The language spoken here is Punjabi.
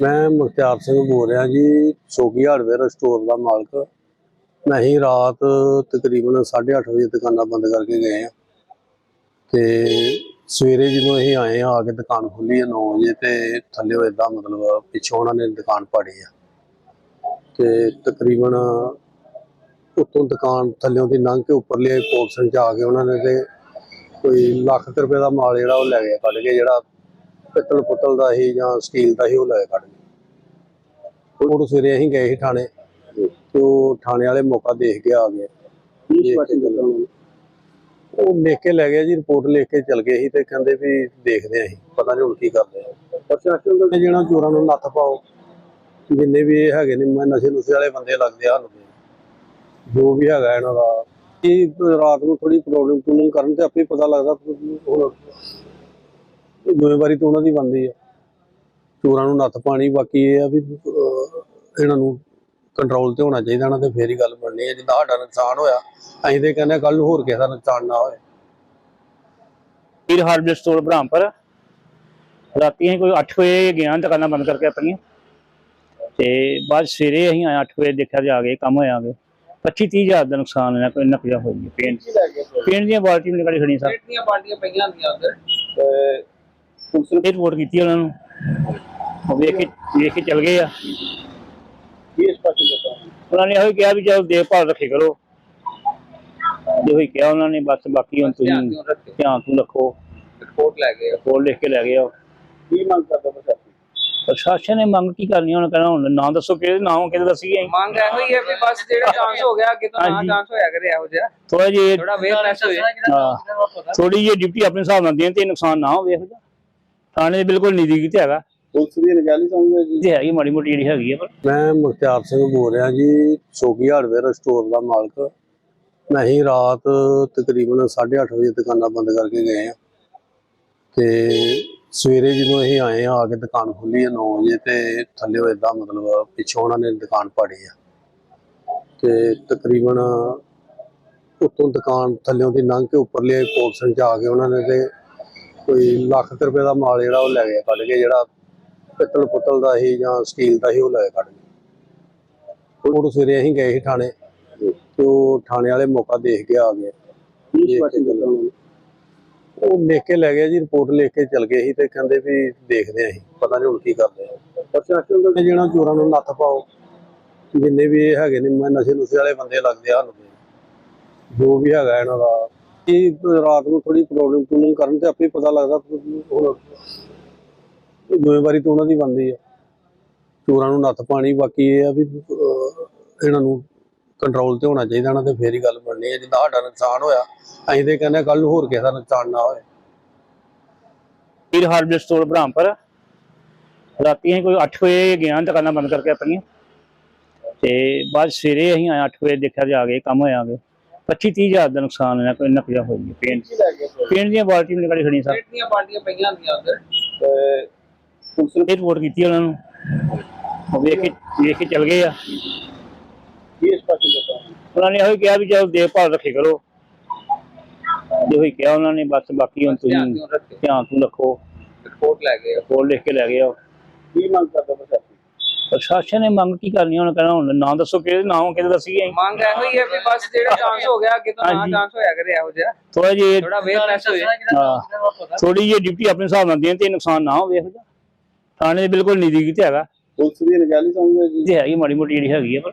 ਮੈਂ ਮੁਖਤਿਆਰ ਸਿੰਘ ਬੋਲ ਰਿਹਾ ਜੀ, ਸੋਗੀ ਹਾਰਡਵੇਅਰ ਸਟੋਰ ਦਾ ਮਾਲਕ। ਮੈਂ ਰਾਤ ਤਕਰੀਬਨ 8:30 ਵਜੇ ਦੁਕਾਨਾਂ ਬੰਦ ਕਰਕੇ ਗਏ ਆ ਤੇ ਸਵੇਰੇ ਜਦੋਂ ਅਸੀਂ ਆਏ ਆ ਆ ਕੇ ਦੁਕਾਨ ਖੁੱਲੀ ਹੈ 9 ਵਜੇ ਤੇ ਥੱਲੇ ਇਦਾਂ ਮਤਲਬ ਪਿੱਛੋਂ ਉਹਨਾਂ ਨੇ ਦੁਕਾਨ ਪਾੜੀ ਆ। ਤੇ ਤਕਰੀਬਨ ਉੱਤੋਂ ਦੁਕਾਨ ਥੱਲਿਓਂ ਦੀ ਲੰਘ ਕੇ ਉੱਪਰਲੇ ਪੋਰਸ਼ਨ 'ਚ ਆ ਕੇ ਉਹਨਾਂ ਨੇ ਤੇ ਕੋਈ ਲੱਖ ਰੁਪਏ ਦਾ ਮਾਲ ਜਿਹੜਾ ਉਹ ਲੈ ਗਿਆ, ਕੱਢ ਕੇ ਜਿਹੜਾ ਪਿੱਤਲ ਪੁੱਤਲ ਦਾ ਸੀ ਜਾਂ ਸਟੀਲ ਦਾ ਸੀ ਉਹ ਲੈ ਕੱਢ ਗਏ ਉਹ ਸਵੇਰੇ ਅਸੀਂ ਗਏ ਸੀ ਥਾਣੇ। ਤੇ ਉਹ ਥਾਣੇ ਵਾਲੇ ਮੌਕਾ ਦੇਖ ਕੇ ਆ ਗਏ। ਉਹ ਲਿਖ ਕੇ ਲੈ ਗਿਆ ਜੀ ਰਿਪੋਰਟ ਲਿਖ ਕੇ ਚਲ ਗਏ ਸੀ ਤੇ ਕਹਿੰਦੇ ਵੀ ਦੇਖਦੇ ਆਂ ਅਸੀਂ ਪਤਾ ਨਹੀਂ ਹੁਣ ਕੀ ਕਰਦੇ ਆ। ਪ੍ਰਸ਼ਾਸਨ ਦਾ ਜਿਹੜਾ ਚੋਰਾਂ ਨੂੰ ਨੱਥ ਪਾਓ ਜਿੰਨੇ ਵੀ ਇਹ ਹੈਗੇ ਨੇ ਮੈਂ ਨਸ਼ੇ ਨੁਸ਼ੇ ਵਾਲੇ ਬੰਦੇ ਲੱਗਦੇ ਆ ਜੋ ਵੀ ਹੈਗਾ ਇਹਨਾਂ ਦਾ। ਇਹ ਰਾਤ ਨੂੰ ਥੋੜੀ ਪ੍ਰੋਬਲਮ ਪ੍ਰੋਬਲਮ ਕਰਨ ਤੇ ਆਪੇ ਪਤਾ ਲੱਗਦਾ ਹੁਣ ਜ਼ਿੰਮੇਵਾਰੀ ਤਾਂ ਉਹਨਾਂ ਦੀ ਬਣਦੀ ਆ। ਚੋਰਾਂ ਨੂੰ ਨੱਥ ਪਾਣੀ ਬਾਕੀ ਇਹ ਆ ਵੀ ਇਹਨਾਂ ਨੂੰ ਕੰਟਰੋਲ ਤੇ ਹੋਣਾ ਚਾਹੀਦਾ ਨਾ ਤੇ ਫੇਰ ਹੀ ਗੱਲ ਬਣਨੀ ਹੈ ਜਿੱਦਾਂ ਸਾਡਾ ਨੁਕਸਾਨ ਹੋਇਆ ਅਸੀਂ ਤੇ ਕਹਿੰਦੇ ਕੱਲ ਹੋਰ ਕਿਸੇ ਦਾ ਨੁਕਸਾਨ ਨਾ ਹੋਏ। ਪੀਰ ਹਾਰਡਵੇਅਰ ਸਟੋਰ ਬ੍ਰਹਮਪੁਰ। ਰਾਤੀ ਅਸੀਂ ਕੋਈ 8 ਵਜੇ ਗਿਆ ਦੁਕਾਨਾਂ ਬੰਦ ਕਰਕੇ ਆਪਣੀਆਂ। ਤੇ ਬਾਅਦ ਸਵੇਰੇ ਅਸੀਂ ਆਏ 8 ਵਜੇ ਦੇਖਿਆ ਜਾ ਕੇ ਕੰਮ ਹੋਇਆ ਗਏ 25 30 ਹਜ਼ਾਰ ਦਾ ਨੁਕਸਾਨ ਹੋਇਆ ਕੋਈ ਨਕਜਾ ਹੋਈ ਪੇਂਟ ਪੇਂਟ ਦੀਆਂ ਬਾਲਟੀਆਂ ਨਿਕਲੀ ਖੜੀ ਸਰ। ਦੀਆਂ ਬਾਲਟੀਆਂ ਪਈਆਂ ਹੁੰਦੀਆਂ ਉਧਰ। ਪੁਲਿਸ ਨੇ ਰਿਪੋਰਟ ਕੀਤੀ ਉਹਨਾਂ ਨੂੰ। ਉਹ ਵੇਖ ਕੇ ਵੇਖ ਕੇ ਚਲ ਗਏ ਆ। ਕੀ ਇਸ ਪਾਸੇ ਦੱਸੋ ਉਹਨਾਂ ਨੇ ਇਹੋ ਹੀ ਕਿਹਾ ਵੀ ਚਲੋ ਦੇਖਭਾਲ ਰੱਖੇ ਕਰੋ। ਇਹੋ ਹੀ ਕਿਹਾ ਉਹਨਾਂ ਨੇ ਬਸ ਬਾਕੀ ਹੁਣ ਧਿਆਨ ਤੁਸੀਂ ਰੱਖੇ ਧਿਆਨ ਤੋਂ ਰੱਖੋ? ਰਿਪੋਰਟ ਲੈ ਗਏ ਕੋਲ ਲਿਖ ਕੇ ਲੈ ਗਏ ਆ। ਕੀ ਮੰਗ ਕਰਦਾ ਪ੍ਰਸ਼ਾਸਨ ਪ੍ਰਸ਼ਾਸਨ ਨੇ ਮੰਗ ਕੀ ਕਰਨੀ ਉਹਨਾਂ ਕਹਿੰਦਾ ਹੁਣ ਨਾਂ ਦੱਸੋ ਕਿਹਦੇ ਨਾਮ ਕਿਹਦੇ ਦੱਸੀਏ ਮੰਗ ਇਹੋ ਹੀ ਹੈ ਵੀ ਬਸ ਜਿਹੜਾ ਚਾਂਸ ਹੋ ਗਿਆ ਅੱਗੇ ਤੋਂ ਨਾ ਹਾਂਜੀ। ਚਾਂਸ ਹੋਇਆ ਕਰੇ ਇਹੋ ਜਿਹਾ। ਥੋੜਾ ਜਿਹਾ ਥੋੜਾ ਅਵੇਅਰਨੈਸ ਹੋਏ। ਹਾਂ। ਥੋੜੀ ਜਿਹੀ ਡਿਊਟੀ ਆਪਣੇ ਹਿਸਾਬ ਨਾਲ ਦੇਣ ਤੇ ਨੁਕਸਾਨ ਨਾ ਹੋਵੇ ਇਹੋ ਜਿਹਾ। ਥਾਣੇ ਦੇ ਬਿਲਕੁਲ ਨਜ਼ਦੀਕ ਤੇ ਹੈਗਾ। ਪੁਲਿਸ ਦੀ ਨਿਗਰਾਨੀ ਸਮਝਦੇ ਜੀ? ਤੇ ਹੈਗੀ ਮਾੜੀ ਮੋਟੀ ਜਿਹੜੀ ਹੈਗੀ ਆ ਪਰ ਮੈਂ ਮੁਖਤਿਆਰ ਸਿੰਘ ਬੋਲ ਰਿਹਾ ਜੀ ਸੋਗੀ ਹਾਰਡਵੇਅਰ ਸਟੋਰ ਦਾ ਮਾਲਕ। ਮੈਂ ਹੀ ਰਾਤ ਤਕਰੀਬਨ 8:30 ਵਜੇ ਦੁਕਾਨਾਂ ਬੰਦ ਕਰਕੇ ਗਏ ਆ। ਤੇ ਸਵੇਰੇ ਜਦੋਂ ਅਸੀਂ ਆਏ ਆ ਆ ਕੇ ਦੁਕਾਨ ਖੁੱਲੀ ਹੈ 9 ਵਜੇ ਤੇ ਥੱਲੇ ਇਦਾਂ ਮਤਲਬ ਪਿੱਛੋਂ ਉਹਨਾਂ ਨੇ ਦੁਕਾਨ ਪਾੜੀ ਆ। ਤੇ ਤਕਰੀਬਨ ਉੱਤੋਂ ਦੁਕਾਨ ਥੱਲਿਓਂ ਦੀ ਲੰਘ ਕੇ ਉੱਪਰਲੇ ਪੋਰਸ਼ਨ 'ਚ ਆ ਕੇ ਉਹਨਾਂ ਨੇ ਤੇ ਕੋਈ ਲੱਖ ਕੁ ਰੁਪਏ ਦਾ ਮਾਲ ਜਿਹੜਾ ਉਹ ਲੈ ਗਿਆ ਕੱਢ ਕੇ ਜਿਹੜਾ ਪਿੱਤਲ ਪੁੱਤਲ ਦਾ ਸੀ ਜਾਂ ਸਟੀਲ ਦਾ ਸੀ ਉਹ ਲੈ ਕੱਢ ਗਏ ਉਹ ਸਵੇਰੇ ਅਸੀਂ ਗਏ ਸੀ ਥਾਣੇ ਤੇ ਉਹ ਥਾਣੇ ਵਾਲੇ ਮੌਕਾ ਦੇਖ ਕੇ ਆ ਗਏ। ਦੇਖ ਕੇ ਚਲੇ। ਗਏ। ਉਹ ਲਿਖ ਕੇ ਲੈ ਗਿਆ ਜੀ ਰਿਪੋਰਟ ਲਿਖ ਕੇ ਚਲ ਗਏ ਸੀ ਤੇ ਕਹਿੰਦੇ ਵੀ ਦੇਖਦੇ ਆਂ ਅਸੀਂ ਪਤਾ ਨਹੀਂ ਹੁਣ ਕੀ ਕਰਦੇ ਆ। ਪ੍ਰਸ਼ਾਸਨ ਦਾ ਜਿਹੜਾ ਚੋਰਾਂ ਨੂੰ ਨੱਥ ਪਾਓ ਜਿੰਨੇ ਵੀ ਇਹ ਹੈਗੇ ਨੇ ਮੈਂ ਨਸ਼ੇ ਨੁਸ਼ੇ ਵਾਲੇ ਬੰਦੇ ਲੱਗਦੇ ਆ ਜੋ ਵੀ ਹੈਗਾ ਇਹਨਾਂ ਦਾ ਇਹ ਰਾਤ ਨੂੰ ਥੋੜੀ ਪ੍ਰੋਬਲਮ ਪ੍ਰੋਬਲਮ ਕਰਨ ਤੇ ਆਪੇ ਪਤਾ ਲੱਗਦਾ ਹੁਣ ਜ਼ਿੰਮੇਵਾਰੀ ਤਾਂ ਉਹਨਾਂ ਦੀ ਬਣਦੀ ਆ। ਚੋਰਾਂ ਨੂੰ ਨੱਥ ਪਾਣੀ, ਬਾਕੀ ਇਹ ਆ ਵੀ ਇਹਨਾਂ ਨੂੰ ਕੰਟਰੋਲ ਤੇ ਹੋਣਾ ਚਾਹੀਦਾ ਨਾ ਤੇ ਫੇਰ ਹੀ ਗੱਲ ਬਣਨੀ ਹੈ ਜਿੱਦਾਂ ਸਾਡਾ ਨੁਕਸਾਨ ਹੋਇਆ, ਅਸੀਂ ਤੇ ਕਹਿੰਦੇ ਕੱਲ ਨੂੰ ਹੋਰ ਕਿਸੇ ਦਾ ਨੁਕਸਾਨ ਨਾ ਹੋਏ ਪੀਰ ਹਾਰਡਵੇਅਰ ਸਟੋਰ ਬ੍ਰਹਮਪੁਰ ਰਾਤੀ ਅਸੀਂ ਕੋਈ 8 ਵਜੇ ਗਿਆ ਦੁਕਾਨਾਂ ਬੰਦ ਕਰਕੇ ਆਪਣੀਆਂ। ਤੇ ਬਾਅਦ ਸਵੇਰੇ ਅਸੀਂ ਆਏ 8 ਵਜੇ ਦੇਖਿਆ ਜਾ ਕੇ ਕੰਮ ਹੋਇਆ ਗਏ 25 30 ਹਜ਼ਾਰ ਦਾ ਨੁਕਸਾਨ ਹੋਇਆ ਕੋਈ ਨਕਜਾ ਹੋਈ ਹੈ। ਪੇਂਟ ਕੀ ਲੈ ਗਏ ਪੇਂਟ ਦੀਆਂ ਬਾਲਟੀਆਂ ਨਿਕਲੀ ਖੜੀ ਸਰ ਦੀਆਂ ਬਾਲਟੀਆਂ ਪਈਆਂ ਹੁੰਦੀਆਂ ਉਧਰ। ਪੁਲਿਸ ਨੇ ਰਿਪੋਰਟ ਕੀਤੀ ਉਹਨਾਂ ਨੂੰ। ਉਹ ਵੇਖ ਕੇ ਵੇਖ ਕੇ ਚਲ ਗਏ ਆ। ਕੀ ਇਸ ਪਾਸੇ ਦੱਸੋ? ਉਹਨਾਂ ਨੇ ਇਹੋ ਹੀ ਕਿਹਾ ਵੀ ਚਲੋ ਦੇਖਭਾਲ ਰੱਖੇ ਕਰੋ। ਇਹੋ ਹੀ ਕਿਹਾ ਉਹਨਾਂ ਨੇ ਬਸ ਬਾਕੀ ਹੁਣ ਧਿਆਨ ਤੁਸੀਂ ਧਿਆਨ ਤੋਂ ਰੱਖੋ? ਰਿਪੋਰਟ ਲੈ ਗਏ ਕੋਲ ਲਿਖ ਕੇ ਲੈ ਗਏ ਆ। ਕੀ ਮੰਗ ਕਰਦਾ ਪ੍ਰਸ਼ਾਸਨ ਪ੍ਰਸ਼ਾਸਨ ਨੇ ਮੰਗ ਕੀ ਕਰਨੀ ਉਹਨਾਂ ਕਹਿੰਦਾ ਹੁਣ ਨਾਂ ਦੱਸੋ ਕਿਹਦੇ ਨਾਮ ਕਿਹਦੇ ਦੱਸੀਏ ਮੰਗ ਇਹੋ ਹੀ ਹੈ ਵੀ ਬਸ ਜਿਹੜਾ ਚਾਂਸ ਹੋ ਗਿਆ ਅੱਗੇ ਤੋਂ ਨਾ ਹਾਂਜੀ। ਚਾਂਸ ਹੋਇਆ ਕਰੇ ਇਹੋ ਜਿਹਾ। ਥੋੜਾ ਜਿਹਾ ਥੋੜਾ ਅਵੇਅਰਨੈਸ ਹੋਏ ਹਾਂ। ਥੋੜੀ ਜਿਹੀ ਡਿਊਟੀ ਆਪਣੇ ਹਿਸਾਬ ਨਾਲ ਦੇਣ ਤੇ ਨੁਕਸਾਨ ਨਾ ਹੋਵੇ ਇਹੋ ਜਿਹਾ। ਥਾਣੇ ਦੇ ਬਿਲਕੁਲ ਨਜ਼ਦੀਕ ਤੇ ਹੈਗਾ। ਪੁਲਿਸ ਦੀ ਨਿਗਰਾਨੀ ਸਮਝਦੇ ਜੀ। ਤੇ ਹੈਗੀ ਮਾੜੀ ਮੋਟੀ ਜਿਹੜੀ ਹੈਗੀ ਆ ਪਰ